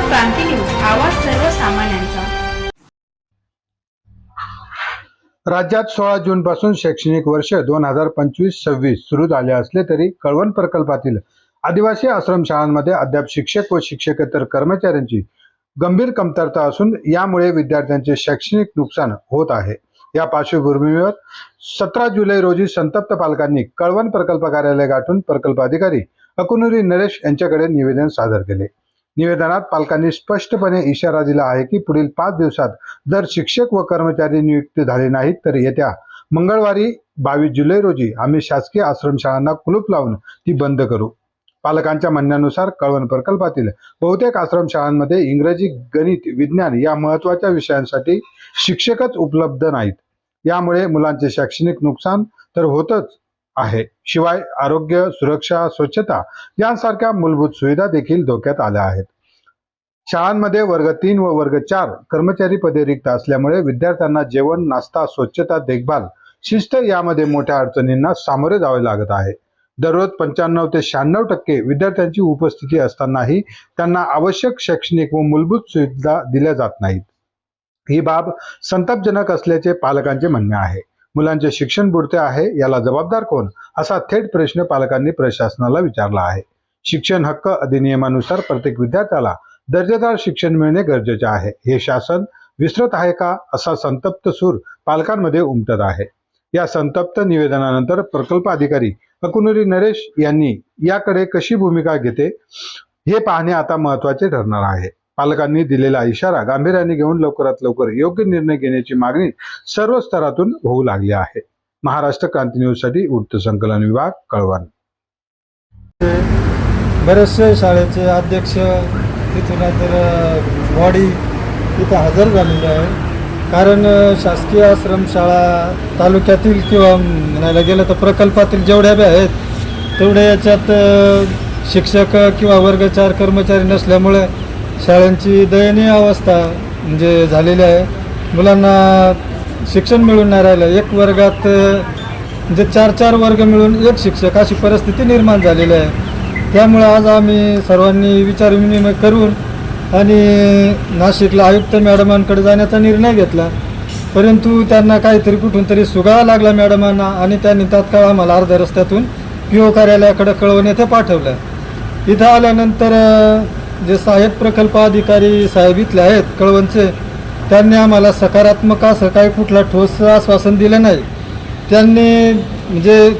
क्रांती news आवाज सर्वसामान्यांचा. राज्यात सोळा जून पासून शैक्षणिक वर्ष दोन हजार पंचवीस सव्वीस सुरू झाले असले तरी कळवण प्रकल्पातील आदिवासी आश्रमशाळांमध्ये अद्याप शिक्षक व शिक्षकेतर कर्मचाऱ्यांची गंभीर कमतरता असून यामुळे विद्यार्थ्यांचे शैक्षणिक नुकसान होत आहे. या पार्श्वभूमीवर सतरा जुलै रोजी संतप्त पालकांनी कळवण प्रकल्प कार्यालय गाठून प्रकल्प अधिकारी अकुनुरी नरेश यांच्याकडे निवेदन सादर केले. निवेदनात पालकांनी स्पष्टपणे इशारा दिला आहे की पुढील पाच दिवसात जर शिक्षक व कर्मचारी नियुक्त झाले नाहीत तर येत्या मंगळवारी बावीस जुलै रोजी आम्ही शासकीय आश्रमशाळांना कुलूप लावून ती बंद करू. पालकांच्या म्हणण्यानुसार कळवण प्रकल्पातील बहुतेक आश्रमशाळांमध्ये इंग्रजी गणित विज्ञान या महत्त्वाच्या विषयांसाठी शिक्षकच उपलब्ध नाहीत. यामुळे मुलांचे शैक्षणिक नुकसान तर होतच आहे. शिवाय आरोग्य सुरक्षा स्वच्छता यांसारख्या मूलभूत सुविधा देखील धोक्यात आल्या आहेत. शाळांमध्ये वर्ग तीन व वर्ग चार कर्मचारी पदे रिक्त असल्यामुळे विद्यार्थ्यांना जेवण नाश्ता स्वच्छता देखभाल शिस्त यामध्ये मोठ्या अडचणींना सामोरे जावे लागत आहे. दररोज पंच्याण्णव ते शहाण्णव टक्के विद्यार्थ्यांची उपस्थिती असतानाही त्यांना आवश्यक शैक्षणिक व मूलभूत सुविधा दिल्या जात नाहीत. ही बाब संतापजनक असल्याचे पालकांचे म्हणणे आहे. मुलांचे शिक्षण बुडते आहे याला जबाबदार कोण? असा थेट प्रश्न पालकांनी प्रशासनाला विचारला आहे. शिक्षण हक्क अधिनियमानुसार प्रत्येक विद्यार्थ्याला दर्जेदार शिक्षण मिळणे गरजेचे आहे. हे शासन विसरत आहे का? असा संतप्त सूर पालकांमध्ये उमटत आहे. या संतप्त निवेदनानंतर प्रकल्प अधिकारी अकुनुरी नरेश यांनी याकडे कशी भूमिका घेते हे पाहणे आता महत्त्वाचे ठरणार आहे. पालकांनी दिलेला इशारा गांभीर्याने घेऊन लवकरात लवकर योग्य निर्णय घेण्याची मागणी सर्व स्तरातून होऊ लागली आहे. महाराष्ट्र क्रांती न्यूजसाठी वृत्त संकलन विभाग कळवण. बरेचसे शाळेचे अध्यक्ष तिथून बॉडी तिथं हजर झालेले आहे कारण शासकीय आश्रमशाळा तालुक्यातील किंवा म्हणायला गेलं तर प्रकल्पातील जेवढ्या बी आहेत तेवढ्या याच्यात शिक्षक किंवा वर्गचार कर्मचारी नसल्यामुळे शाळांची दयनीय अवस्था म्हणजे झालेली आहे. मुलांना शिक्षण मिळून नाही राहिलं. एक वर्गात म्हणजे चार चार वर्ग मिळून एक शिक्षक अशी परिस्थिती निर्माण झालेली आहे. त्यामुळे आज आम्ही सर्वांनी विचारविनिमय करून आणि नाशिकला आयुक्त मॅडमांकडे जाण्याचा निर्णय घेतला. परंतु त्यांना काहीतरी कुठून तरी सुगावा लागला मॅडमांना आणि त्यांनी तात्काळ आम्हाला अर्ध्या रस्त्यातून पी ओ कार्यालयाकडे कळवून येथे पाठवलं. इथं आल्यानंतर जे सहाय्यक प्रकल्प अधिकारी साहेब इथले आहेत कळवणचे त्यांनी आम्हाला सकारात्मक असं काही कुठला ठोस आश्वासन दिलं नाही. त्यांनी म्हणजे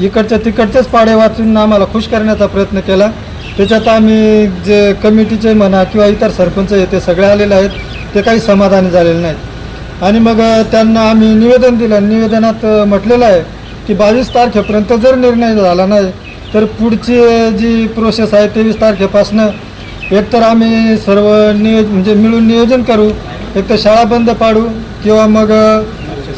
इकडच्या तिकडचेच पाडे वाचून आम्हाला खुश करण्याचा प्रयत्न केला. त्याच्यात आम्ही जे कमिटीचे म्हणा किंवा इतर सरपंच आहे ते सगळे आलेले आहेत ते काही समाधानी झालेले नाहीत. आणि मग त्यांना आम्ही निवेदन दिलं. निवेदनात म्हटलेलं आहे की बावीस तारखेपर्यंत जर निर्णय झाला नाही तर पुढची जी प्रोसेस आहे तेवीस तारखेपासनं एकतर आम्ही सर्व नियोज म्हणजे मिळून नियोजन करू एक तर शाळा बंद पाडू किंवा मग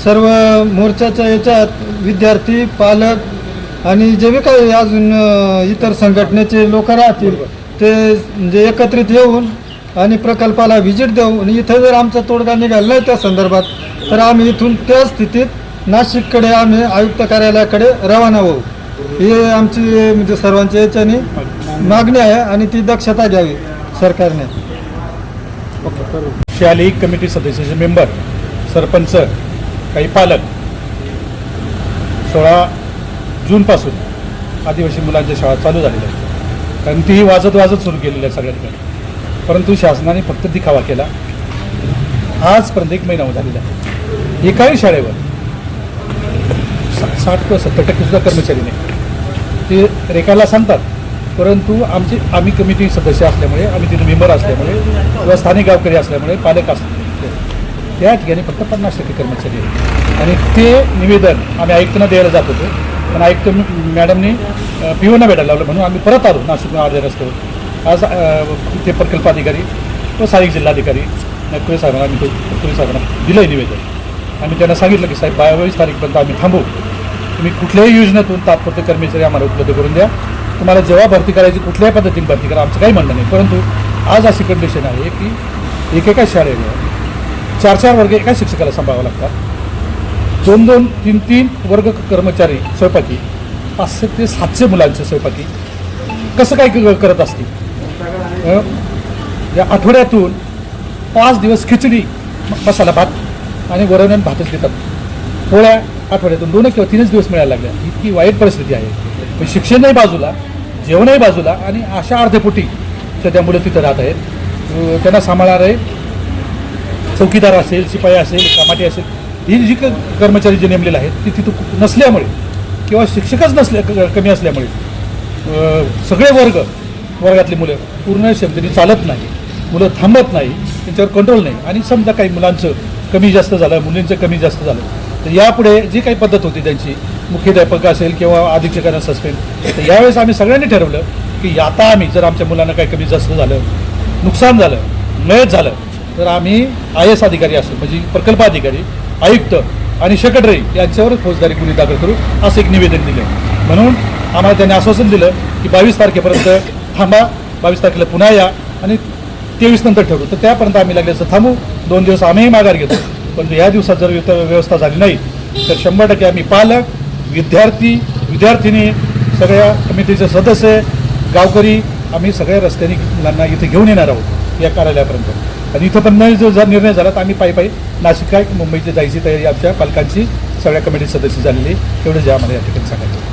सर्व मोर्चाच्या याच्यात विद्यार्थी पालक आणि जे बी काही अजून इतर संघटनेचे लोक राहतील ते म्हणजे एकत्रित येऊन आणि प्रकल्पाला व्हिजिट देऊ आणि इथं जर आमचा तोडगा निघाला नाही त्या संदर्भात तर आम्ही इथून त्या स्थितीत नाशिककडे आम्ही आयुक्त कार्यालयाकडे रवाना होऊ. हे आमची म्हणजे सर्वांच्या याच्याने मागणी आहे आणि ती दक्षता घ्यावी सरकारने. शालेय कमिटी सदस्याचे मेंबर सरपंच काही पालक सोळा जूनपासून आदिवासी मुलांच्या शाळा चालू झालेल्या आहेत. कारण तीही वाजत वाजत सुरू केलेल्या आहे सगळ्या ठिकाणी परंतु शासनाने फक्त दिखावा केला. आजपर्यंत एक महिना झालेला आहे. एकाही शाळेवर साठ किंवा सत्तर टक्के सुद्धा कर्मचारी नाही. ते रेखाला सांगतात परंतु आमचे आम्ही कमिटी सदस्य असल्यामुळे आम्ही तिथे मेंबर असल्यामुळे किंवा स्थानिक गावकरी असल्यामुळे पालक असल्यामुळे त्या ठिकाणी फक्त पन्नास टक्के कर्मचारी आहेत. आणि ते निवेदन आम्ही आयुक्तांना द्यायला जात होतो. पण आयुक्त मॅडमनी पिओना भेटायला लावलं म्हणून आम्ही परत आलो नाशिक अर्ध्या रस्त्यावर. आज ते प्रकल्प अधिकारी व स्थानिक जिल्हाधिकारी नकुळे साहेबांना आम्ही ते साहेबांना दिलं आहे निवेदन. आम्ही त्यांना सांगितलं की साहेब बावीस तारीखपर्यंत आम्ही थांबू. तुम्ही कुठल्याही योजनेतून तात्पुरते कर्मचारी आम्हाला उपलब्ध करून द्या. तुम्हाला जेव्हा भरती करायची कुठल्याही पद्धतीने भरती करा आमचं काही म्हणणं नाही. परंतु आज अशी कंडिशन आहे की एकेका शाळेवर चार चार वर्ग एका शिक्षकाला सांभाळावं लागतात. दोन दोन तीन तीन वर्ग कर्मचारी स्वयंपाकी पाचशे ते सातशे मुलांचे स्वयंपाकी. कसं काय करत असतील? या आठवड्यातून पाच दिवस खिचडी मसाला भात आणि वरण भातच देतात. पोळ्या आठवड्यातून दोन किंवा तीनच दिवस मिळायला लागल्या इतकी वाईट परिस्थिती आहे. पण शिक्षणही बाजूला जेवणही बाजूला आणि अशा अर्धपोटी सध्या मुलं तिथं राहत आहेत. त्यांना त्यांना सांभाळणारे चौकीदार असेल शिपाई असेल कामाटी असेल ही जी क- कर्मचारी जे नेमलेले आहेत ती तिथं नसल्यामुळे किंवा शिक्षकच नसल्या क- कमी असल्यामुळे सगळे वर्ग वर्गातली मुलं पूर्ण क्षमतेने चालत नाही मुलं थांबत नाही त्यांच्यावर कंट्रोल नाही. आणि समजा काही मुलांचं कमी जास्त झालं मुलींचं कमी जास्त झालं तर यापुढे जी काही पद्धत होती त्यांची मुख्याध्यापक असेल किंवा अधीक्षकांना सस्पेंड तर यावेळेस आम्ही सगळ्यांनी ठरवलं की आता आम्ही जर आमच्या मुलांना काही कमी जास्त झालं नुकसान झालं मयत झालं तर आम्ही आय एस अधिकारी असू म्हणजे प्रकल्प अधिकारी आयुक्त आणि सेक्रेटरी यांच्यावर फौजदारी गुन्हे दाखल करू असं एक निवेदन दिलं. म्हणून आम्हाला त्यांनी आश्वासन दिलं की बावीस तारखेपर्यंत थांबा बावीस तारखेला पुन्हा या आणि तेवीस नंतर ठरवू. तर त्यापर्यंत आम्ही लागल्याचं थांबू. दोन दिवस आम्हीही माघार घेतो. पण या दिवसात जर व्यव- व्यवस्था झाली नाही तर शंभर टक्के आम्ही पालक विद्यार्थी विद्यार्थिनी सगळ्या कमिटीचे सदस्य गावकरी आम्ही सगळ्या रस्त्याने मुलांना इथे घेऊन येणार आहोत या कार्यालयापर्यंत. आणि इथं पण नाही जर निर्णय झाला तर आम्ही पायी पायी नाशिक काय मुंबईची जायची तयारी आमच्या पालकांची सगळ्या कमिटी सदस्य झालेली. एवढं जे आम्हाला या ठिकाणी सांगायचं